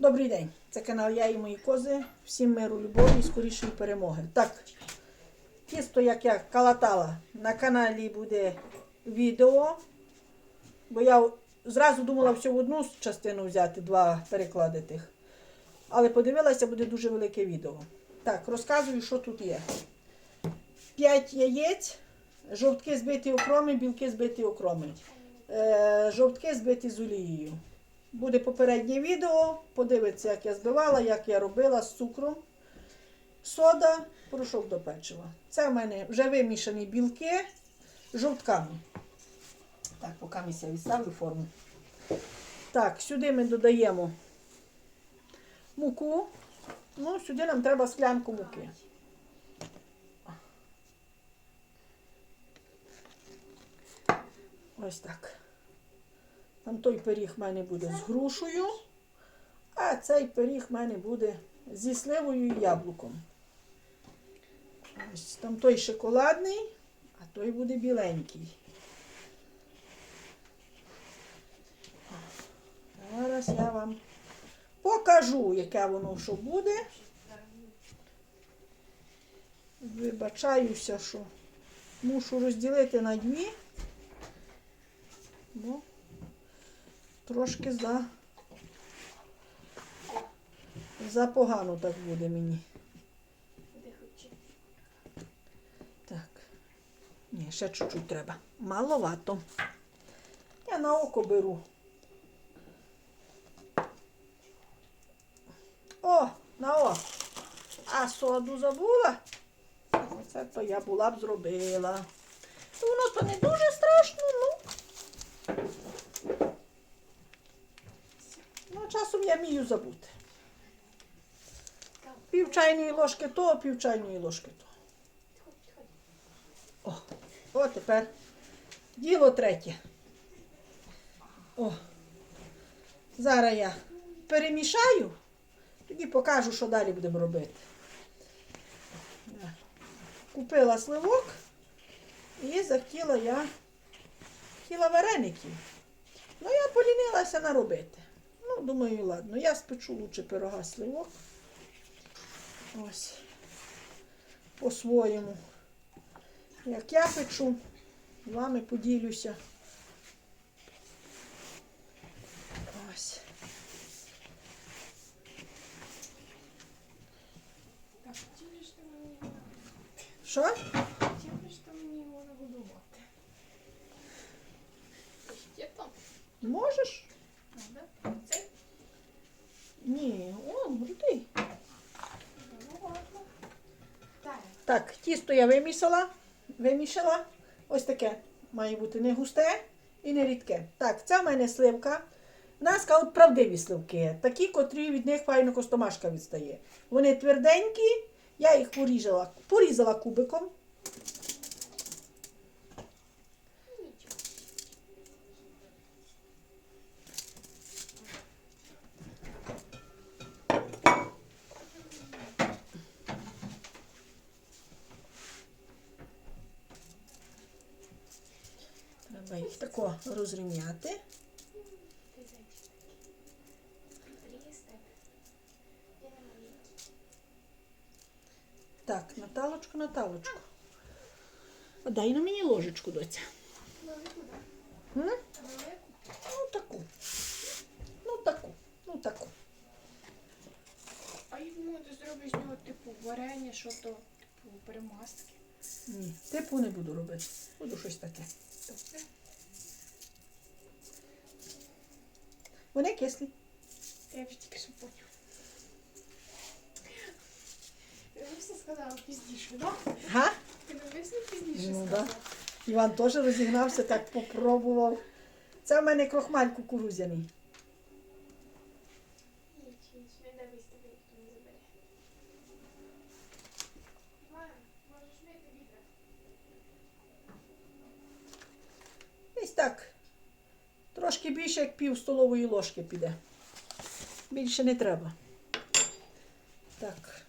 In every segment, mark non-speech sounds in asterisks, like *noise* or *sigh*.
Добрий день, це канал Я і мої кози. Всім миру, любові і скорішої перемоги. Так, тісто, як я калатала, на каналі буде відео. Бо я зразу думала всю одну частину взяти, два переклади тих. Але подивилася, буде дуже велике відео. Так, розказую, що тут є. 5 яєць, жовтки збиті окроми, білки збиті окроми. Е, жовтки збиті з олією. Буде попереднє відео, подивиться, як я збивала, як я робила з цукром. Сода, порошок до печива. Це в мене вже вимішані білки жовтками. Так, поки я відставлю форму. Так, сюди ми додаємо муку. Ну, сюди нам треба склянку муки. Ось так. Там той пиріг в мене буде з грушею, а цей пиріг в мене буде зі сливою і яблуком. Ось там той шоколадний, а той буде біленький. Зараз я вам покажу, яке воно що буде. Вибачаюся, що мушу розділити на дві. Бо трошки за, за погано так буде мені. Так. Ні, ще чуть-чуть треба. Маловато. Я на око беру. О, на о. А соду забула. Оце то я була б зробила. Воно то не дуже страшно, ну. Ну, часом я вмію забути. Пів чайної ложки того, пів чайної ложки того. О, о, тепер діло третє. О. Зараз я перемішаю, тоді покажу, що далі будемо робити. Купила сливок і захотіла я хотіла вареників. Ну, я полінилася наробити. Ну, думаю, ладно, я спечу лучше пирога сливок. Ось. По-своєму. Як я печу, з вами поділюся. Ось. Так, ж ти мені Що? ж ти мені його нагодувати. Є там? Можеш? Ні, он, крутий. Так. Тісто я вимісила, вимішала. Ось таке має бути не густе і не рідке. Так, це в мене сливка. У нас кажуть правдиві сливки. Такі, котрі від них файно костомашка відстає. Вони тверденькі, я їх порізала, порізала кубиком. Нічого. Треба їх розрівняти. Так, Наталочку, Наталочку. Дай на мені ложечку, доця. М? Ну таку. Ну таку. Ну таку. А йому ти зробиш з нього типу варення, що то, типу перемазки. Ні, типу не буду робити. Буду щось таке. Добре. Вони кислі. Я вже тільки що поняв. Ти все сказала пізніше, так? Га? Ти навмисно пізніше Ну, сказала. Іван теж розігнався, так попробував. Це в мене крохмаль кукурузяний. Ніч, ніч, не дивись, тебе ніхто не забере. Іван, можеш мити відра? Ось так. Трошки більше, як пів столової ложки піде. Більше не треба. Так.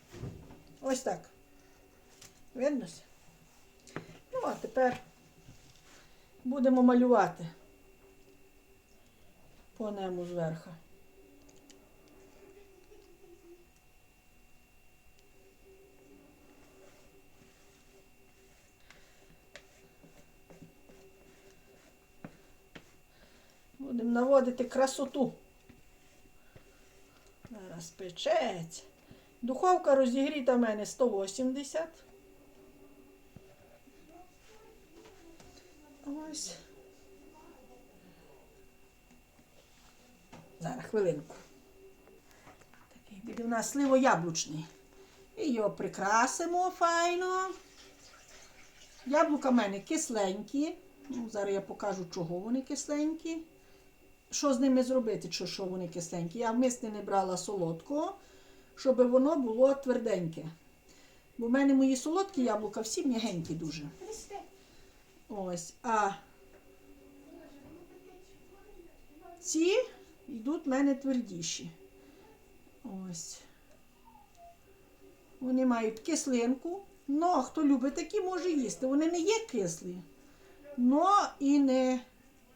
Ось так. Виднося? Ну, а тепер будемо малювати по нему зверху. Будемо красоту. Зараз печеться. Духовка розігріта в мене 180. Ось. Зараз хвилинку. Такий буде у нас сливо-яблучний. І його прикрасимо файно. Яблука в мене кисленькі. Ну, зараз я покажу, чого вони кисленькі. Що з ними зробити, що, що вони кисленькі. Я вмисне не брала солодкого, щоб воно було тверденьке. Бо в мене мої солодкі яблука всі м'ягенькі дуже. Ось. А ці йдуть в мене твердіші. Ось. Вони мають кислинку. Ну, а хто любить такі, може їсти. Вони не є кислі, но і не,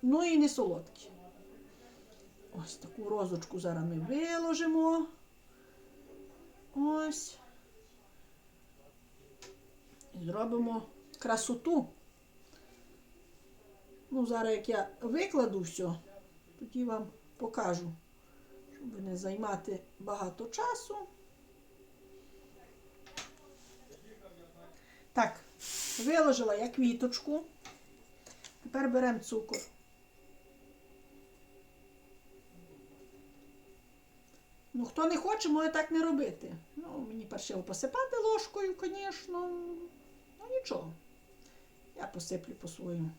ну і не солодкі. Ось таку розочку зараз ми виложимо. Ось. І зробимо красоту. Ну, зараз як я викладу все, тоді вам покажу, щоб не займати багато часу. Так, виложила я квіточку. Тепер беремо цукор. Ну, хто не хоче, може так не робити. Ну, мені перше посипати ложкою, звісно. Ну нічого. Я посиплю по-своєму.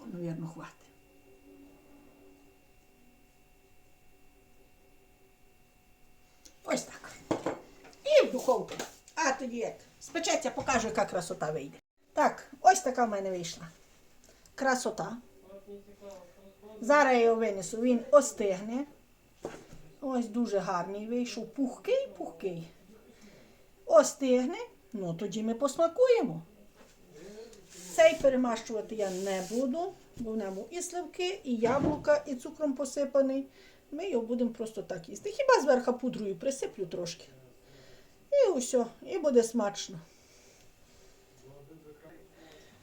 Ну, Навірно, хватить. Ось так. Духовку. А тоді як спечеться, покажу, яка красота вийде. Так, ось така в мене вийшла. Красота. Зараз я його винесу, він остигне. Ось дуже гарний вийшов. Пухкий, пухкий. Остигне. Ну, тоді ми посмакуємо. Цей перемащувати я не буду, бо в ньому і сливки, і яблука, і цукром посипаний. Ми його будемо просто так їсти. Хіба зверху пудрою присиплю трошки. І усе, і буде смачно.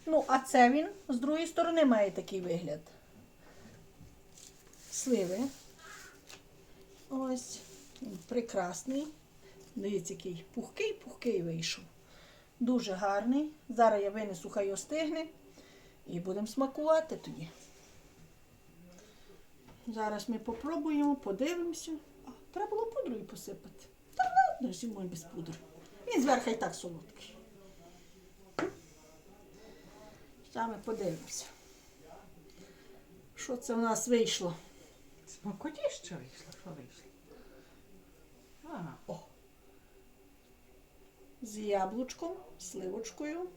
Ну, а це він з другої сторони має такий вигляд. Сливи. Ось, він прекрасний. Дивіться, який пухкий-пухкий вийшов. Дуже гарний. Зараз я винесу, хай остигне. І будемо смакувати тоді. Зараз ми попробуємо, подивимося. А, треба було пудрою посипати. Ладно, зимою без пудри. Він зверху і так солодкий. Ми подивимося. Що це у нас вийшло? Смакотіще вийшло, що вийшло? А, О. З яблучком, сливочкою.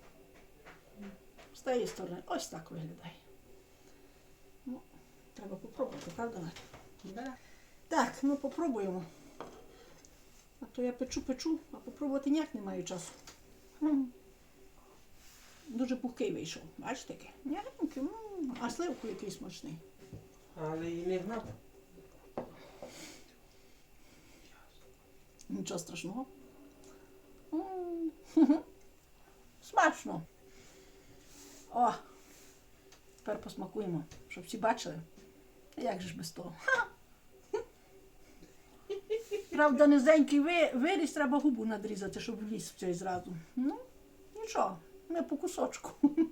З тієї сторони. Ось так виглядає. Ну, треба попробувати, правда, да. Так, ну попробуємо. То я печу, печу, а попробувати ніяк не маю часу. Дуже пухкий вийшов. Бачите таке? А сливку який смачний. Але і не гнав. Нічого страшного. *laughs* Смачно. О! Тепер посмакуємо, щоб всі бачили. Як же ж без того? Ха! Правда, низенький ви- виріс, треба губу надрізати, щоб вліз в цей зразу. Ну, нічого, ми по кусочку. *laughs*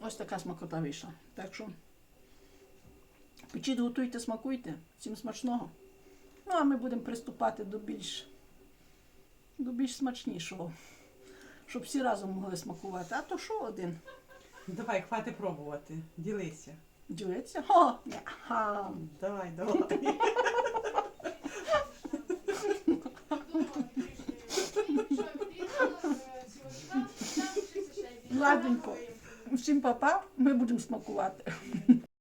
Ось така смакота вийшла. Так що печіть, готуйте, смакуйте. Всім смачного. Ну, а ми будемо приступати до більш, до більш смачнішого, щоб всі разом могли смакувати. А то що один? Давай, хвати пробувати. Ділися. Дивиться? О, ні. Ха. Давай, давай. Ладненько. Всім папа, ми будемо смакувати.